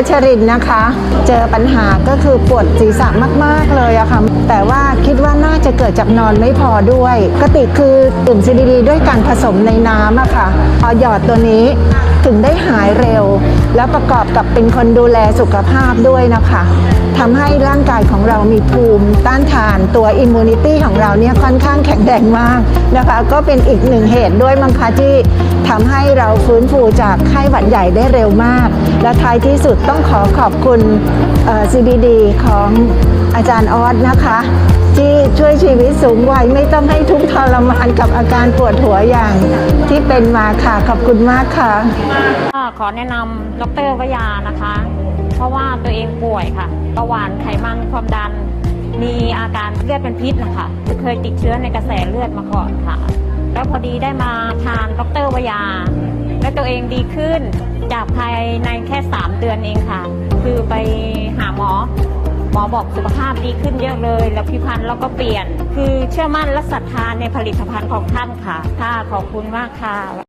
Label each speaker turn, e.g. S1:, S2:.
S1: พัชรินนะคะ เจอปัญหาก็คือปวดศีรษะมาก ๆ เลยอะค่ะ แต่ว่าคิดว่าน่าจะเกิดจากนอนไม่พอด้วย กติคือดื่มซีดีด้วยการผสมในน้ำอะค่ะพอหยอดตัวนี้ถึงได้หายเร็ว แล้วประกอบกับเป็นคนดูแลสุขภาพด้วยนะคะทำให้ร่างกายของเรามีภูมิต้านทานตัวอิมมูนิตี้ของเราเนี่ยค่อนข้างแข็งแรงมากนะคะ ก็เป็นอีกหนึ่งเหตุด้วยมังคะที่ทำให้เราฟื้นฟูจากไข้หวัดใหญ่ได้เร็วมาก และท้ายที่สุดต้องขอขอบคุณ CBD ของอาจารย์ออสนะคะ ช่วยชีวิตสูงวัยไม่ต้องให้ทุกข์ทรมานกับอาการปวดหัวอย่างที่เป็นมาค่ะ ขอบคุณมากค่ะ
S2: ก็ขอแนะนำดรวยานะคะ เพราะว่าตัวเองป่วยค่ะเบาหวานไขมันความดัน มีอาการเลือดเป็นพิษนะคะ เคยติดเชื้อในกระแสเลือดมาก่อนค่ะ แล้วพอดีได้มาทานดรวยา และตัวเองดีขึ้นจากภายในแค่ 3 เดือนเองค่ะ คือไป อบอกสุขภาพดีขึ้นเยอะเลย แล้วผิวพรรณเราก็เปลี่ยน คือเชื่อมั่นและศรัทธาในผลิตภัณฑ์ของท่านค่ะ ค่ะขอบคุณมากค่ะ